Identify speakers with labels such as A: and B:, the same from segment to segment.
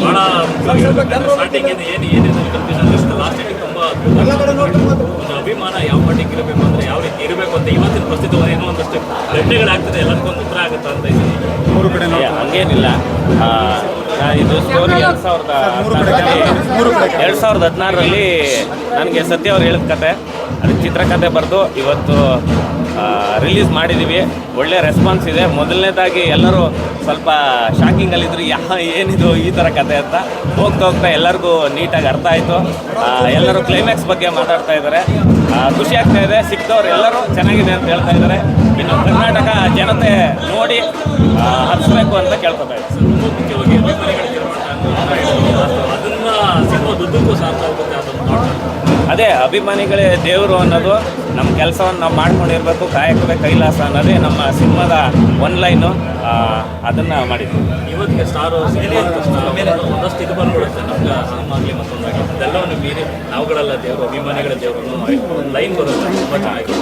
A: ಭಾಳ ಸ್ಟಾರ್ಟಿಂಗ್ ಏನು ಏನು ಏನಿದೆ ಕನ್ಫ್ಯೂಷನ್ ತುಂಬ ಒಂದು ಅಭಿಮಾನ ಯಾವ ಮಟ್ಟಿಗೆ ಇರಬೇಕು ಅಂದ್ರೆ ಯಾವ ರೀತಿ ಇರಬೇಕು ಅಂತ ಇವತ್ತಿನ ಪರಿಸ್ಥಿತಿ ಏನೋ ಒಂದಷ್ಟು ಘಟನೆಗಳಾಗ್ತದೆ ಎಲ್ಲರಿಗೂ ಒಂದು ಉತ್ತರ ಆಗುತ್ತೆ ಅಂತ ಇದ್ದೀನಿ.
B: ಮೂರು ಕಡೆ
C: ಏ, ಹಂಗೇನಿಲ್ಲ. ಇದು ಸ್ಟೋರಿ ಎರಡು ಸಾವಿರದ ಎರಡು ಸಾವಿರದ ಹದಿನಾರರಲ್ಲಿ ನನಗೆ ಸತ್ಯ ಅವ್ರು ಹೇಳಿದ ಕತೆ. ಅದು ಚಿತ್ರಕಥೆ ಬರೆದು ಇವತ್ತು ರಿಲೀಸ್ ಮಾಡಿದ್ದೀವಿ ಒಳ್ಳೆ ರೆಸ್ಪಾನ್ಸ್ ಇದೆ. ಮೊದಲನೇದಾಗಿ ಎಲ್ಲರೂ ಸ್ವಲ್ಪ ಶಾಕಿಂಗಲ್ಲಿದ್ರು ಯಾ ಏನಿದು ಈ ಥರ ಕತೆ ಅಂತ. ಹೋಗ್ತಾ ಹೋಗ್ತಾ ಎಲ್ಲರಿಗೂ ನೀಟಾಗಿ ಅರ್ಥ ಆಯಿತು. ಎಲ್ಲರೂ ಕ್ಲೈಮ್ಯಾಕ್ಸ್ ಬಗ್ಗೆ ಮಾತಾಡ್ತಾ ಇದ್ದಾರೆ. ಖುಷಿ ಆಗ್ತಾ ಇದೆ. ಸಿಕ್ತವ್ರು ಎಲ್ಲರೂ ಚೆನ್ನಾಗಿದೆ ಅಂತ ಹೇಳ್ತಾ ಇದ್ದಾರೆ. ಕರ್ನಾಟಕ ಜನತೆ ನೋಡಿ ಹಚ್ಚಬೇಕು ಹರಿಸ್ಬೇಕು ಅಂತ ಕೇಳ್ಕೊತಾ ಅದೇ ಅಭಿಮಾನಿಗಳೇ ದೇವರು ಅನ್ನೋದು ನಮ್ಮ ಕೆಲಸವನ್ನು ನಾವು ಮಾಡ್ಕೊಂಡಿರ್ಬೇಕು ಕಾಯಕವೇ ಕೈಲಾಸ ಅನ್ನೋದೇ ನಮ್ಮ ಸಿನಿಮಾದ ಒನ್ ಲೈನು ಅದನ್ನು ಮಾಡಿದ್ವಿ.
A: ಇವತ್ತಿಗೆ ಸ್ಟಾರ್ ಒಂದಷ್ಟು ಇದು ಬಂದ್ಬಿಡುತ್ತೆ. ನಮ್ಗೆ ಆಗಲಿ ಮತ್ತೊಂದಾಗಿ ಅದೆಲ್ಲವನ್ನು ಮೀರಿ ನಾವುಗಳೆಲ್ಲ ದೇವರು ಅಭಿಮಾನಿಗಳ ದೇವರು ಒಂದು ಲೈನ್ ಬರುತ್ತೆ. ತುಂಬ ಚೆನ್ನಾಗಿ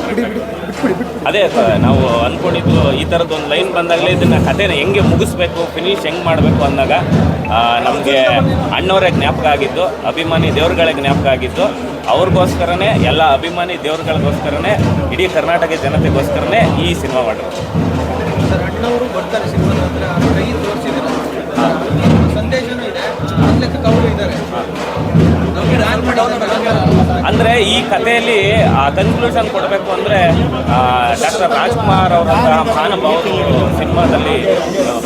C: ಅದೇ ಸ- ನಾವು ಅಂದ್ಕೊಂಡಿದ್ದು ಈ ಥರದ್ದು ಒಂದು ಲೈನ್ ಬಂದಾಗಲೇ ಇದನ್ನು ಕಥೆನ ಹೆಂಗೆ ಮುಗಿಸ್ಬೇಕು ಫಿನಿಶ್ ಹೆಂಗೆ ಮಾಡಬೇಕು ಅಂದಾಗ ನಮಗೆ ಅಣ್ಣವರೇ ಜ್ಞಾಪಕ ಆಗಿದ್ದು ಅಭಿಮಾನಿ ದೇವ್ರುಗಳೇ ಜ್ಞಾಪಕ ಆಗಿದ್ದು ಅವ್ರಿಗೋಸ್ಕರನೇ ಎಲ್ಲ ಅಭಿಮಾನಿ ದೇವ್ರಗಳಿಗೋಸ್ಕರನೇ ಇಡೀ ಕರ್ನಾಟಕ ಜನತೆಗೋಸ್ಕರನೇ ಈ ಸಿನಿಮಾ ಮಾಡಿರೋದು. ಅಂದರೆ ಈ ಕಥೆಯಲ್ಲಿ ಆ ಕನ್ಕ್ಲೂಷನ್ ಕೊಡಬೇಕು ಅಂದರೆ ಡಾಕ್ಟರ್ ರಾಜ್ಕುಮಾರ್ ಅವರಂತಹ ಮಹಾನುಭಾವರು ಸಿನಿಮಾದಲ್ಲಿ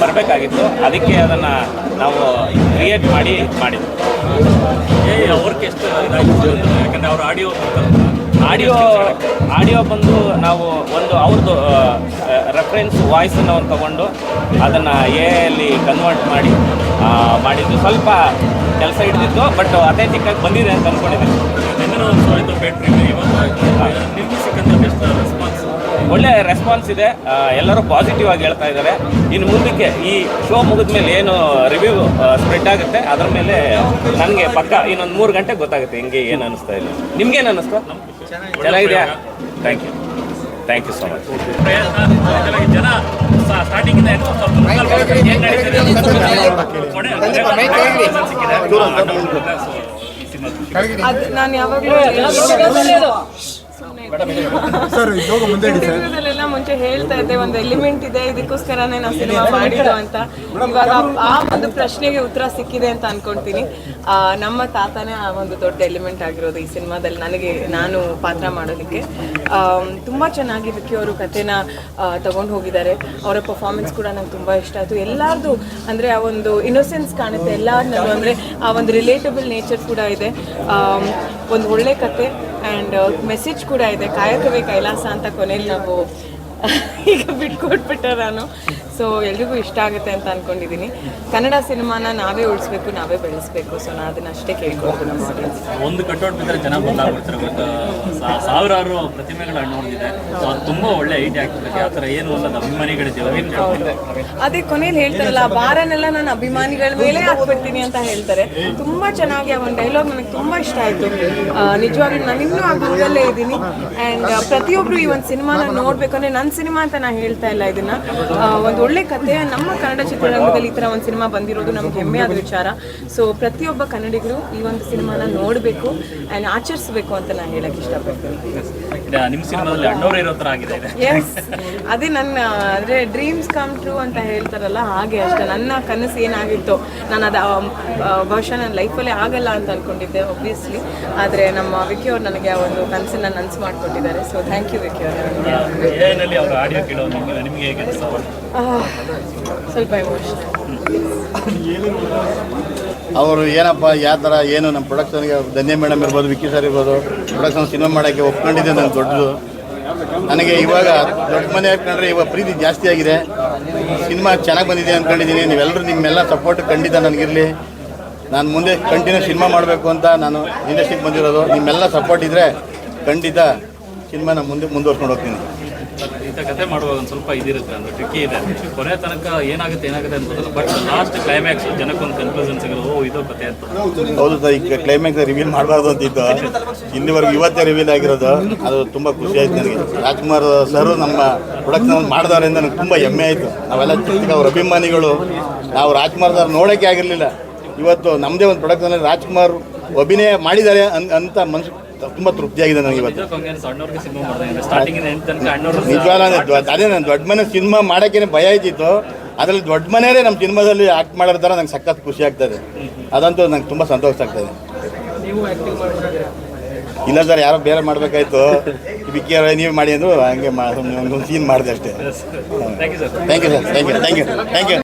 C: ಬರಬೇಕಾಗಿತ್ತು. ಅದಕ್ಕೆ ಅದನ್ನು ನಾವು ಕ್ರಿಯೇಟ್ ಮಾಡಿ ಮಾಡಿದ್ವಿ.
A: ಏ ಅವ್ರಿಗೆ ಎಷ್ಟು ಇದಾಗಿತ್ತು ಯಾಕಂದ್ರೆ ಅವ್ರ ಆಡಿಯೋ
C: ಆಡಿಯೋ ಆಡಿಯೋ ಬಂದು ನಾವು ಒಂದು ಅವ್ರದ್ದು ರೆಫರೆನ್ಸ್ ವಾಯ್ಸನ್ನು ಒಂದು ತಗೊಂಡು ಅದನ್ನು ಎ ಅಲ್ಲಿ ಕನ್ವರ್ಟ್ ಮಾಡಿ ಮಾಡಿದ್ದು. ಸ್ವಲ್ಪ ಕೆಲಸ ಹಿಡಿದಿತ್ತು ಬಟ್ ಅಥೆಂಟಿಕ್ಕಾಗಿ ಬಂದಿದೆ ಅಂತ
A: ಅನ್ಕೊಂಡಿದ್ದೀನಿ.
C: ಒಳ್ಳೆ ರೆಸ್ಪಾನ್ಸ್ ಇದೆ. ಎಲ್ಲರೂ ಪಾಸಿಟಿವ್ ಆಗಿ ಹೇಳ್ತಾ ಇದ್ದಾರೆ. ಇನ್ನು ಮುಂದಕ್ಕೆ ಈ ಶೋ ಮುಗಿದ ಮೇಲೆ ಏನು ರಿವ್ಯೂ ಸ್ಪ್ರೆಡ್ ಆಗುತ್ತೆ ಅದರ ಮೇಲೆ ನನಗೆ ಪಕ್ಕ ಇನ್ನೊಂದು ಮೂರು ಗಂಟೆ ಗೊತ್ತಾಗುತ್ತೆ ಹಿಂಗೆ ಏನು ಅನಿಸ್ತಾ ಇಲ್ಲ. ನಿಮ್ಗೇನು ಅನ್ನಿಸ್ತು ಚೆನ್ನಾಗಿದೆಯಾ? Thank you thank you so much
A: ಜನ ಸ್ಟಾರ್ಟಿಂಗ್ ಇಂದ ಸ್ವಲ್ಪ ಮುಖಾಲ್ ಬರೋಕೆ ಏನ್ ನಡೀತಿದೆ ಅಂತ ಕೊನೆ- ಕೊನೆ ಸಿಕ್ಕಿದೆ.
D: ನಾನು ಯಾವಾಗಲೂ
B: ಸರ್ ಮುಂದೆ
D: ಇಂಟರ್ವ್ಯೂದಲ್ಲೆಲ್ಲ ಮುಂಚೆ ಹೇಳ್ತಾ ಇದ್ದೆ ಒಂದು ಎಲಿಮೆಂಟ್ ಇದೆ ಇದಕ್ಕೋಸ್ಕರನೇ ನಾವು ಸಿನಿಮಾ ಮಾಡಿದ್ದು ಅಂತ. ಇವಾಗ ಆ ಒಂದು ಪ್ರಶ್ನೆಗೆ ಉತ್ತರ ಸಿಕ್ಕಿದೆ ಅಂತ ಅನ್ಕೊಂತೀನಿ. ಆ, ನಮ್ಮ ತಾತನೇ ಆ ಒಂದು ದೊಡ್ಡ ಎಲಿಮೆಂಟ್ ಆಗಿರೋದು ಈ ಸಿನಿಮಾದಲ್ಲಿ. ನನಗೆ ನಾನು ಪಾತ್ರ ಮಾಡೋದಕ್ಕೆ. ತುಂಬ ತುಂಬಾ ಚೆನ್ನಾಗಿ ವಿಕ್ಕಿ ಅವರು ಕಥೆನ ತಗೊಂಡು ಹೋಗಿದ್ದಾರೆ. ಅವರ ಪರ್ಫಾರ್ಮೆನ್ಸ್ ಕೂಡ ನಂಗೆ ತುಂಬಾ ಇಷ್ಟ ಆಯಿತು. ಎಲ್ಲಾರ್ದು ಅಂದರೆ ಆ ಒಂದು ಇನ್ನೋಸೆನ್ಸ್ ಕಾಣುತ್ತೆ. ಎಲ್ಲರನ್ನೂ ಅಂದರೆ ಆ ಒಂದು ರಿಲೇಟಬಲ್ ನೇಚರ್ ಕೂಡ ಇದೆ. ಒಂದು ಒಳ್ಳೆ ಕತೆ ಆ್ಯಂಡ್ ಮೆಸೇಜ್ ಕೂಡ ಇದೆ ಕಾಯಕವೇ ಕೈಲಾಸ ಅಂತ ಕೊನೆಯಲ್ಲಿ ನಾವು ಈಗ ಬಿಟ್ಕೊಟ್ಬಿಟ್ಟೆ ನಾನು ಸೊ ಎಲ್ರಿಗೂ ಇಷ್ಟ ಆಗುತ್ತೆ ಅಂತ ಅನ್ಕೊಂಡಿದ್ದೀನಿ. ಕನ್ನಡ ಸಿನಿಮಾನ ನಾವೇ ಉಳಿಸ್ಬೇಕು ನಾವೇ ಬೆಳೆಸ್ಬೇಕು. ಸೊ ನಾ ಅದನ್ನ ಅಷ್ಟೇ ಕೇಳ್ಕೊಳ್ತೀನಿ ನಮ್ಮ ಆಡಿಯನ್ಸ್
A: ಒಂದು ಕಟ್ಔಟ್ ಬಿದ್ದರೆ ಜನ ಬದಲಾಗ್ಬಿಡ್ತಾರೆ ಬಟ್ ಸಾವಿರಾರು ಪ್ರತಿಮೆಗಳು ನೋಡಿದೆ ಅದು ತುಂಬ ಒಳ್ಳೆ ಐಡಿಯಾ ಆಗ್ತದೆ ಆ ಥರ ಏನು ಅಲ್ಲ
D: ಅದೇ ಕೊನೆಯಲ್ಲಿ ಹೇಳ್ತಾರಲ್ಲ ಬಾರನೆಲ್ಲ ನಾನು ಅಭಿಮಾನಿಗಳ ಮೇಲೆ ಹಾಕ್ಬಿಡ್ತೀನಿ ಅಂತ ಹೇಳ್ತಾರೆ. ತುಂಬಾ ಚೆನ್ನಾಗಿ ಆ ಒಂದು ಡೈಲಾಗ್ ನನಗೆ ತುಂಬಾ ಇಷ್ಟ ಆಯ್ತು. ನಿಜವಾಗಿ ನಿಜವಾಗ್ಲೂ ನಾನು ಇನ್ನೂ ಆ ಗುರುದಲ್ಲೇ ಇದ್ದೀನಿ. ಅಂಡ್ ಪ್ರತಿಯೊಬ್ರು ಈ ಒಂದು ಸಿನಿಮಾನ ನೋಡ್ಬೇಕು ಅಂದ್ರೆ ನನ್ನ ಸಿನಿಮಾ ಅಂತ ನಾನು ಹೇಳ್ತಾ ಇಲ್ಲ ಇದನ್ನ. ಒಂದು ಒಳ್ಳೆ ಕತೆ ನಮ್ಮ ಕನ್ನಡ ಚಿತ್ರರಂಗದಲ್ಲಿ ಈ ತರ ಒಂದು ಸಿನಿಮಾ ಬಂದಿರೋದು ನಮ್ಗೆ ಹೆಮ್ಮೆ ಆದ ವಿಚಾರ. ಸೊ ಪ್ರತಿಯೊಬ್ಬ ಕನ್ನಡಿಗರು ಈ ಒಂದು ಸಿನಿಮಾನ ನೋಡಬೇಕು ಅಂಡ್ ಆಚರಿಸಬೇಕು ಅಂತ ನಾನು ಹೇಳಕ್ ಇಷ್ಟಪಡ್ತೀನಿ. ಎಸ್ ಅದೇ ನನ್ನ ಅಂದರೆ ಡ್ರೀಮ್ಸ್ ಕಮ್ ಟ್ರೂ ಅಂತ ಹೇಳ್ತಾರಲ್ಲ ಹಾಗೆ ಅಷ್ಟೇ. ನನ್ನ ಕನಸು ಏನಾಗಿತ್ತು? ನಾನು ಅದು ಬಹುಶಃ ನನ್ನ ಲೈಫಲ್ಲೇ ಆಗಲ್ಲ ಅಂತ ಅನ್ಕೊಂಡಿದ್ದೆ ಒಬ್ವಿಯಸ್ಲಿ ಆದ್ರೆ ನಮ್ಮ ವಿಕಿ ಅವ್ರು ನನಗೆ ಆ ಒಂದು ಕನಸನ್ನ ನನಸು ಮಾಡಿಕೊಟ್ಟಿದ್ದಾರೆ. ಸೊ ಥ್ಯಾಂಕ್ ಯು ವಿಕಿ ಅವರು.
A: ಅವ್ರ
E: ಏನಪ್ಪ ಯಾವ ಥರ ಏನು ನಮ್ಮ ಪ್ರೊಡಕ್ಷನ್ಗೆ ಧನ್ಯ ಮೇಡಮ್ ಇರ್ಬೋದು, ವಿಕ್ಕಿ ಸರ್ ಇರ್ಬೋದು ಪ್ರೊಡಕ್ಷನ್ ಸಿನಿಮಾ ಮಾಡೋಕ್ಕೆ ಒಪ್ಕೊಂಡಿದ್ದೆ ನಾನು ದೊಡ್ಡದು. ನನಗೆ ಇವಾಗ ದೊಡ್ಡ ಮನೆ ಹಾಕೊಂಡ್ರೆ ಇವಾಗ ಪ್ರೀತಿ ಜಾಸ್ತಿ ಆಗಿದೆ. ಸಿನಿಮಾ ಚೆನ್ನಾಗಿ ಬಂದಿದೆ ಅಂದ್ಕೊಂಡಿದ್ದೀನಿ ನೀವೆಲ್ಲರೂ ನಿಮ್ಮೆಲ್ಲ ಸಪೋರ್ಟ್ ಖಂಡಿತ ನನಗಿರಲಿ. ನಾನು ಮುಂದೆ ಕಂಟಿನ್ಯೂ ಸಿನಿಮಾ ಮಾಡಬೇಕು ಅಂತ ನಾನು ಇಂಡಸ್ಟ್ರಿಗೆ ಬಂದಿರೋದು. ನಿಮ್ಮೆಲ್ಲ ಸಪೋರ್ಟ್ ಇದ್ದರೆ ಖಂಡಿತ ಸಿನಿಮಾನ ಮುಂದೆ ಮುಂದುವರ್ಸ್ಕೊಂಡು ಹೋಗ್ತೀನಿ.
A: ಇಂಥ ಕಥೆ ಮಾಡುವಾಗ ಒಂದು ಸ್ವಲ್ಪ ಇದಿರುತ್ತೆ ಅಂದ್ರೆ ಟ್ರಿಕ್ಕಿ ಇದೆ. ಕೊನೆ ತನಕ ಏನಾಗುತ್ತೆ ಏನಾಗುತ್ತೆ ಅಂತ ಬಟ್ ಲಾಸ್ಟ್ ಕ್ಲೈಮ್ಯಾಕ್ಸ್ ಜನಕ್ಕೊಂದು ಕನ್ಫ್ಯೂಷನ್ ಸಿಗಲ್ಲ, ಓ, ಇದು ಕತೆ ಅಂತ.
E: ಹೌದು ಸರ್ ಈಗ ಕ್ಲೈಮ್ಯಾಕ್ಸ್ ರಿವೀಲ್ ಮಾಡಬಾರ್ದು ಅಂತಿತ್ತು ಇಲ್ಲಿವರೆಗೂ ಇವತ್ತೇ ರಿವೀಲ್ ಆಗಿರೋದು. ಅದು ತುಂಬ ಖುಷಿ ಆಯ್ತು ನನಗೆ. ರಾಜ್ಕುಮಾರ್ ಸರ್ ನಮ್ಮ ಪ್ರೊಡಕ್ಷನ್ ಮಾಡಿದವ್ರೆ ಅಂತ ನನಗೆ ತುಂಬ ಹೆಮ್ಮೆ ಆಯಿತು. ನಾವೆಲ್ಲ ಚಿಕ್ಕ ಅವ್ರ ಅಭಿಮಾನಿಗಳು. ನಾವು ರಾಜ್ಕುಮಾರ್ ಸರ್ ನೋಡೋಕ್ಕೆ ಆಗಿರಲಿಲ್ಲ. ಇವತ್ತು ನಮ್ಮದೇ ಒಂದು ಪ್ರೊಡಕ್ಷನಲ್ಲಿ ರಾಜ್ಕುಮಾರ್ ಅಭಿನಯ ಮಾಡಿದ್ದಾರೆ ಅಂತ ಮನಸ್ಸು ತುಂಬ ತೃಪ್ತಿಯಾಗಿದೆ ನನಗೆ ಇವತ್ತು.
A: ನಿಜಕ್ಕೂ ಹಂಗೆ ಸಣ್ಣವ್ರಿಗೆ ಸಿನಿಮಾ ಮಾಡಿದೆ ಸ್ಟಾರ್ಟಿಂಗ್ ಎಂಡ್ ತನಕ ಅಣ್ಣವ್ರು
E: ನಿಜವಾಗ್ಲೂ ಅಂದ್ರೆ ದೊ- ಅದೇ ನಾನು ದೊಡ್ಡ ಮನೆ ಸಿನಿಮಾ ಮಾಡೋಕ್ಕೇನೆ ಭಯ ಆಯ್ತಿತ್ತು ಅದರಲ್ಲಿ ದೊಡ್ಡ ಮನೆಯೇ ನಮ್ಮ ಸಿನಿಮಾದಲ್ಲಿ ಆಕ್ಟ್ ಮಾಡೋರ ಥರ ನಂಗೆ ಸಖತ್ ಖುಷಿ ಆಗ್ತದೆ. ಅದಂತೂ ನಂಗೆ ತುಂಬ ಸಂತೋಷ ಆಗ್ತದೆ.
F: ನೀವು ಆಕ್ಟಿಂಗ್ ಮಾಡಿದ್ರೆ
E: ಇಲ್ಲ ಸರ್ ಯಾರೋ ಬೇರೆ ಮಾಡಬೇಕಾಯ್ತು. ಬಿಕ್ಕಿ ಅವರೇ ನೀವು ಮಾಡಿ ಅಂದರು ಹಂಗೆ ಒಂದು ಸೀನ್ ಮಾಡಿದೆ ಅಷ್ಟೇ.
A: Thank you sir
E: thank you sir thank you thank you thank you